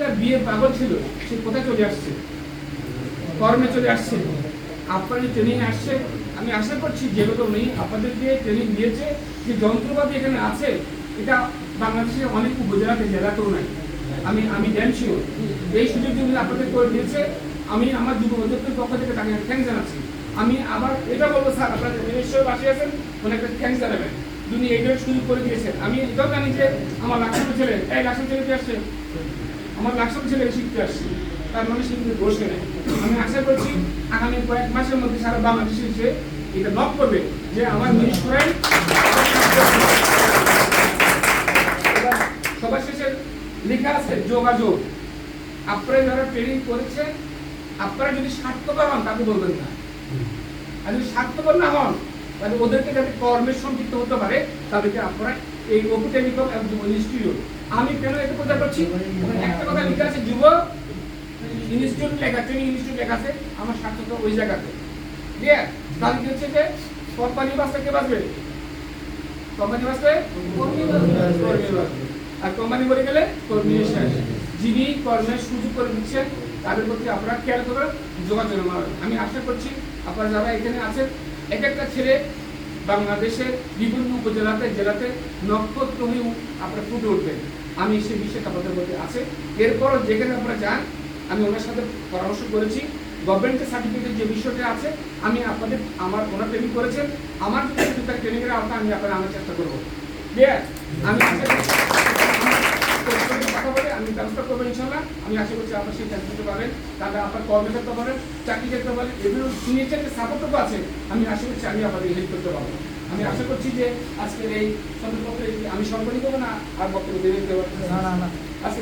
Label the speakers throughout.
Speaker 1: একটা বিয়ে পাগল ছিল, সে কোথায় চলে আসছে? কর্মে চলে আসছে। আপনার যে ট্রেনিং আসছে। আমি আশা করছি যেগুলো নেই, আপনাদের যে ট্রেনিং দিয়েছে, যে যন্ত্রপাতি এখানে আছে, এটা বাংলাদেশের অনেক উপজেলাতে জেলাতেও নাই আমি আমি জ্ঞান ছিল এই সুযোগ যদি আপনাদের করে দিয়েছে। আমি আমার যুব উদ্যোক্তার পক্ষ থেকে তাকে থ্যাংক জানাচ্ছি। আমি আবার এটা বলব, স্যার, আপনারা নিশ্চয়ই বাসে আছেন একটা থ্যাংক জানাবেন। যিনি এইটার সুযোগ করে দিয়েছেন। আমি এটাও জানি যে আমার লাক্সাম ছেলে, এই লাক্সাম ছেলে আসছে? আমার লাক্সাম ছেলে শিখতে আসছে। তার মানে সে কিন্তু বসে নেই। আমি আশা করছি আগামী কয়েক মাসের মধ্যে সারা বাংলাদেশে এসে এটা লক করবে যে আমার মিনিস্ট্রাই সবার শেষে লেখা আছে, যোগাযোগ। আপনারা যারা ট্রেনিং করেছে, আপনারা যদি স্বার্থপর হন, তাকে বলবেন না। আর যদি স্বার্থপর না হন, তাহলে ওদেরকে যাতে কর্মের সম্পৃক্ত হতে পারে, তাদেরকে আপনারা এই ওপু টেলিকম এবং ইনস্টিটিউট আমি কেন এটা প্রচার করছি? একটা কথা লেখা আছে, যুব ইনস্টিটিউট লেখা ট্রেনিং ইনস্টিটিউট লেখা আছে, আমার স্বার্থ তো ওই জায়গাতে। আছে তাহলে কি হচ্ছে যে, কোম্পানি বাসটা কে কোম্পানি বাঁচবে? আর কোম্পানি গেলে কর্মী যিনি কর্মের সুযোগ করে দিচ্ছেন, তাদের প্রতি আপনারা খেয়াল করে যোগাযোগ আমি আশা করছি আপনারা যারা এখানে আছেন, এক একটা ছেলে বাংলাদেশের বিভিন্ন উপজেলাতে, জেলাতে নক্ষত্র হয়ে আপনারা ফুটে উঠবেন। আমি সেই বিষয়ে আপনাদের মধ্যে আছে। এরপরও যেখানে আপনারা যান, আমি ওনার সাথে পরামর্শ করেছি। গভর্নমেন্টের সার্টিফিকেট যে বিষয়টা আছে, আমি আপনাদের, আমার ওনার ট্রেনিং করেছেন। আমার ট্রেনিংয়ের আওতা, আমি আপনার আনার চেষ্টা করব। আমি কথা বলে, আমি ব্যবস্থা করব ইনশাল্লাহ আমি আশা করছি আপনার সেই চাকরি করতে পারেন তাহলে আপনার কর্মে করতে পারেন চাকরি করতে পারেন এগুলো নিজের যে আছে। আমি আশা করছি আমি আপনাদের হেল্প করতে পারব। আমি আশা করছি যে আজকের এই সন্ধ্যের আমি দেবো না আর বক্তব্য দেবে দিতে
Speaker 2: না না না।
Speaker 1: আচ্ছা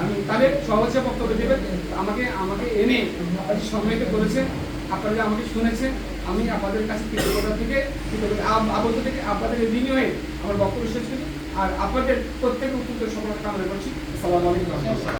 Speaker 1: আমি তাহলে সহজে বক্তব্য দেবেন। আমাকে আমাকে এনে আপনারা যে সম্মানিত করেছেন আপনারা যে আমাকে শুনেছেন আমি আপনাদের কাছে কৃতজ্ঞতা থেকে কৃতজ্ঞতা আব- আবদ্ধ থেকে আপনাদের এই বিনিময়ে আমার বক্তব্য শেষ করি। আর আপনাদের প্রত্যেক উত্তর সফলতা কামনা করছি। আসসালামু আলাইকুম।